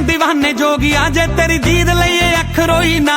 ਆਂ دیਵਾਨੇ ਜੋਗੀਆ ਜੇ ਤੇਰੀ ਦੀਦ ਲਈਏ ਅੱਖ ਰੋਈ ਨਾ।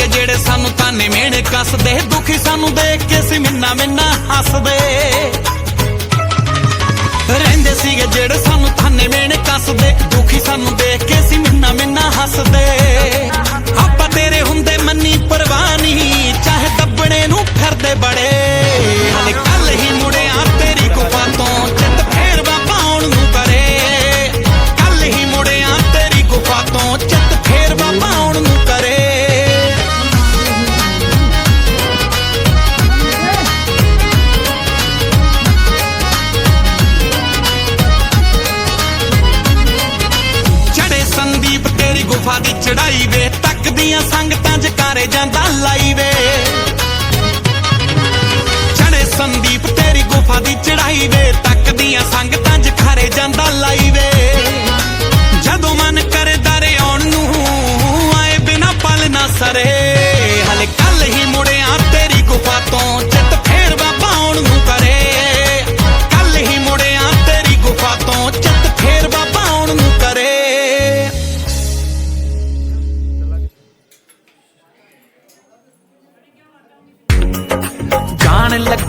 ਰਹਿੰਦੇ ਜਿਹੜੇ ਸਾਨੂੰ ਤਾਨੇ ਮਿਹਣੇ ਕੱਸਦੇ, ਦੁਖੀ ਸਾਨੂੰ ਦੇਖ ਕੇ ਸੀ ਮਿੰਨਾ ਮਿੰਨਾ ਹੱਸਦੇ। ਰਹਿੰਦੇ ਸੀਗੇ ਜਿਹੜੇ ਸਾਨੂੰ ਤਾਨੇ ਮਿਹਣੇ ਕੱਸਦੇ, ਦੁਖੀ ਸਾਨੂੰ ਦੇਖ ਕੇ ਸੀ ਮਿੰਨਾ ਮਿੰਨਾ ਹੱਸਦੇ। ਆਪਾਂ ਤੇਰੇ ਹੁੰਦੇ ਮੰਨੀ ਪਰਵਾਹ ਨਹੀਂ, ਚਾਹੇ ਦੱਬਣੇ ਨੂੰ ਫਿਰਦੇ ਬੜੇ। ਦੀ ਚੜਾਈ ਵੇ ਤੱਕਦੀਆਂ ਸੰਗਤਾਂ ਜਕਾਰੇ ਜਾਂਦਾ ਲਾਈ ਵੇ ਚੜੇ ਸੰਦੀਪ ਤੇਰੀ ਗੁਫਾ ਦੀ ਚੜਾਈ ਵੇ ਤੱਕਦੀਆਂ ਸੰਗਤਾਂ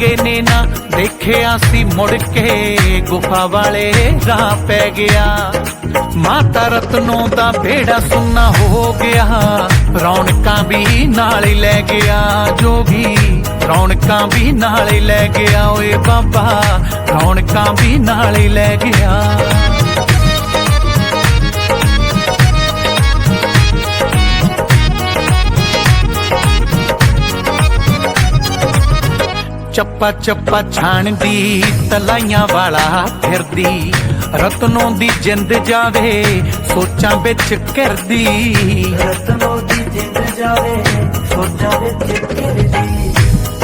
ਜਾਣ ਨੇ ਨਾ, ਦੇਖਿਆ ਸੀ ਮੁੜ ਕੇ ਗੁਫਾ ਵਾਲੇ ਰਾਹ ਪੈ ਗਿਆ। ਮਾਤਾ ਰਤਨੋਂ ਦਾ ਬੇੜਾ ਸੁੰਨਾ ਹੋ ਗਿਆ। ਰੌਣਕਾਂ ਵੀ ਨਾਲ ਹੀ ਲੈ ਗਿਆ ਜੋਗੀ। ਰੌਣਕਾਂ ਵੀ ਨਾਲ ਹੀ ਲੈ ਗਿਆ ਓਏ ਬਾਬਾ। ਰੌਣਕਾਂ ਵੀ ਨਾਲ ਹੀ ਲੈ ਗਿਆ। ਚੱਪਾ ਚੱਪਾ ਛਾਣਦੀ ਤਲਾਈਆਂ ਵਾਲਾ ਫਿਰਦੀ। ਰਤਨੋਂ ਦੀ ਜਿੰਦ ਜਾਵੇ ਸੋਚਾਂ ਵਿੱਚ ਕਰਦੀ ਰਤਨੋ ਦੀ ਜਿੰਦ ਜਾਵੇ ਸੋਚਾਂ ਵਿੱਚ ਘਿਰਦੀ।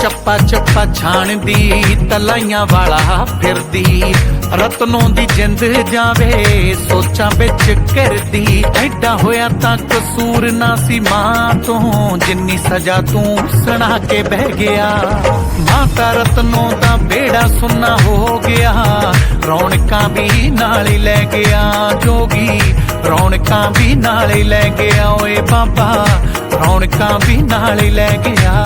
ਚੱਪਾ ਚੱਪਾ ਛਾਣਦੀ ਤਲਾਈਆਂ ਵਾਲਾ ਫਿਰਦੀ। ਰਤਨੋਂ ਦੀ ਜਿੰਦ ਜਾਵੇ, ਸੋਚਾਂ ਵਿੱਚ ਕਰਦੀ, ਐਡਾ ਹੋਇਆ ਤਾਂ ਕਸੂਰ ਨਾ ਸੀ ਮਾਂ ਤੋਂ, ਜਿੰਨੀ ਸਜ਼ਾ ਤੂੰ ਸੁਣਾ ਕੇ ਬਹਿ ਗਿਆ। ਮਾਤਾ ਰਤਨੋਂ ਦਾ ਬੇੜਾ ਸੁੰਨਾ ਹੋ ਗਿਆ, ਰੌਣਕਾਂ ਵੀ ਨਾਲ ਹੀ ਲੈ ਗਿਆ ਜੋਗੀ, ਰੌਣਕਾਂ ਵੀ ਨਾਲ ਹੀ ਲੈ ਗਿਆ ਓਏ ਬਾਬਾ, ਰੌਣਕਾਂ ਵੀ ਨਾਲ ਹੀ ਲੈ ਗਿਆ।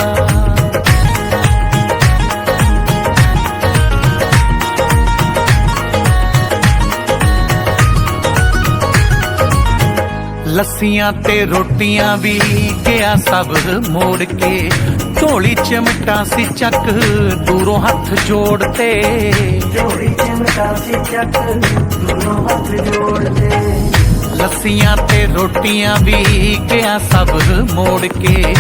ਲੱਸੀਆਂ ਤੇ ਰੋਟੀਆਂ ਵੀ ਗਿਆ ਸਭ ਮੋੜ ਕੇ। ਢੋਲੀ ਚਮਟਾ ਸੀ ਚੱਕ ਦੂਰੋਂ ਹੱਥ ਜੋੜਤੇ ਝੋਲੀ ਚਿਮਟਾ ਸੀ ਚੱਕ ਦੋਨੋਂ ਹੱਥ ਜੋੜਦੇ ਲੱਸੀਆਂ ਤੇ ਰੋਟੀਆਂ ਵੀ ਗਿਆ ਸਭ ਮੋੜ ਕੇ।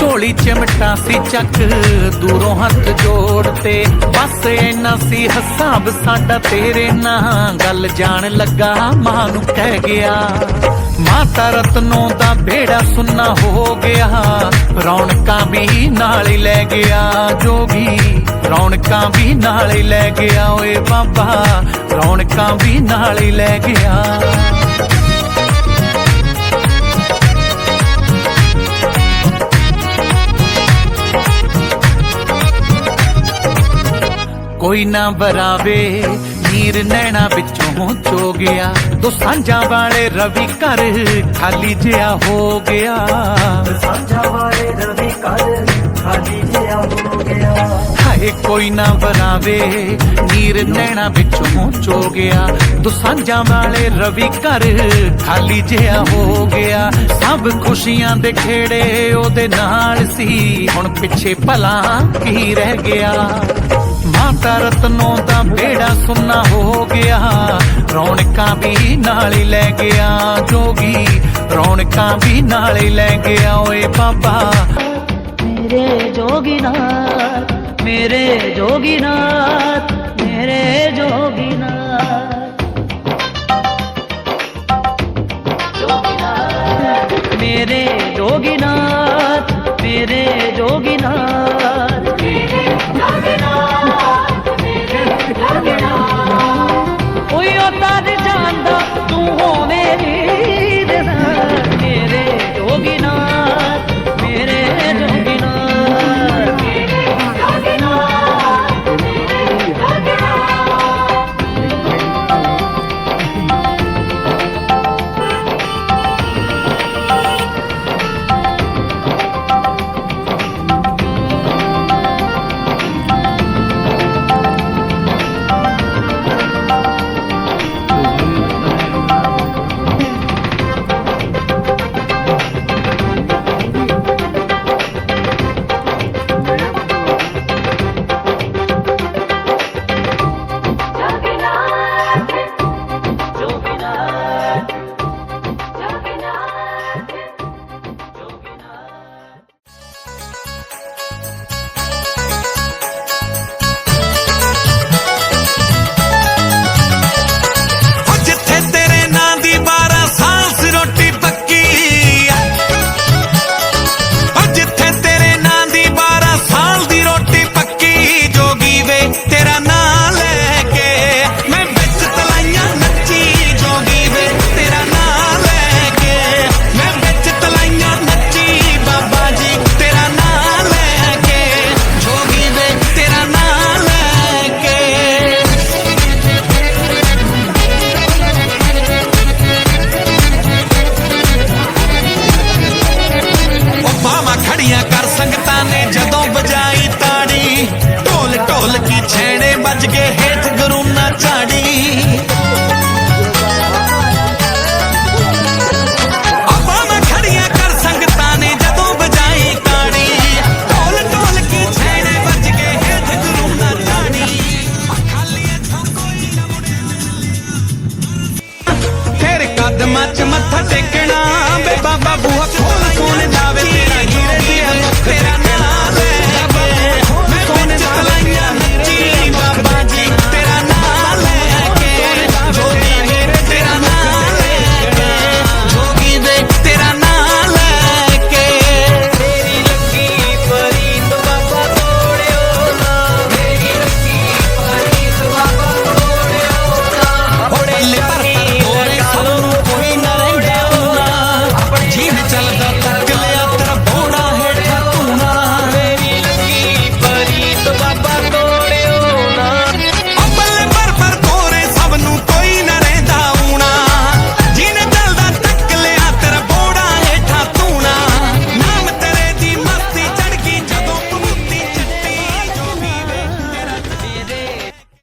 ਢੋਲੀ ਚਮਟਾ ਸੀ ਚੱਕ, ਦੂਰੋਂ ਹੱਥ ਜੋੜਤੇ ਬਸ ਇੰਨਾ ਸੀ ਹਸਾਬ, ਸਾਡਾ ਤੇਰੇ ਨਾਲ ਗੱਲ ਜਾਣ ਲੱਗਾ, ਮਾਂ ਨੂੰ ਕਹਿ ਗਿਆ, ਮਾਤਾ ਰਤਨੋਂ ਦਾ ਬੇੜਾ ਸੁੰਨਾ ਹੋ ਗਿਆ। ਰੌਣਕਾਂ ਵੀ ਨਾਲ ਹੀ ਲੈ ਗਿਆ, ਜੋਗੀ। ਰੌਣਕਾਂ ਵੀ ਨਾਲ ਹੀ ਲੈ ਗਿਆ, ਓਏ ਬਾਬਾ। ਰੌਣਕਾਂ ਵੀ ਨਾਲ ਹੀ ਲੈ ਗਿਆ। ਕੋਈ ਨਾ ਬਰਾਵੇ ਨੀਰ ਨੈਣਾ ਵਿੱਚੋਂ ਚੋ ਗਿਆ ਦੋ ਸਾਂਝਾਂ ਵਾਲੇ ਰਵੀ ਘਰ ਖਾਲੀ ਜਿਹਾ ਹੋ ਗਿਆ। ਸਾਂਝਾ ਵਾਲੇ ਰਵੀ ਕਰ ਖਾਲੀ ਜਿਹਾ ਹੋ ਗਿਆ। ਹਾਏ ਕੋਈ ਨਾ ਬਰਾਵੇ ਨੀਰ ਨੈਣਾ ਵਿੱਚੋਂ ਚੋ ਗਿਆ ਦੋ ਸਾਂਝਾਂ ਵਾਲੇ ਰਵੀ ਘਰ ਖਾਲੀ ਜਿਹਾ ਹੋ ਗਿਆ। ਸਭ ਖੁਸ਼ੀਆਂ ਦੇ ਖੇੜੇ ਉਹਦੇ ਨਾਲ ਸੀ। ਹੁਣ ਪਿੱਛੇ ਭਲਾ ਕੀ ਰਹਿ ਗਿਆ। ਤਾਂ ਰਤਨੋਂ ਦਾ ਬੇੜਾ ਸੁੰਨਾ ਹੋ ਗਿਆ। ਰੌਣਕਾਂ ਵੀ ਨਾਲ ਹੀ ਲੈ ਗਿਆ ਜੋਗੀ। ਰੌਣਕਾਂ ਵੀ ਨਾਲ ਹੀ ਲੈ ਗਿਆ ਓਏ ਬਾਬਾ। ਮੇਰੇ ਜੋਗੀ ਨਾਥ ਮੇਰੇ ਜੋਗੀ ਨਾਥ ਮੇਰੇ ਜੋਗੀ ਨਾਥ ਮੇਰੇ ਜੋਗੀ ਨਾਥ ਮੇਰੇ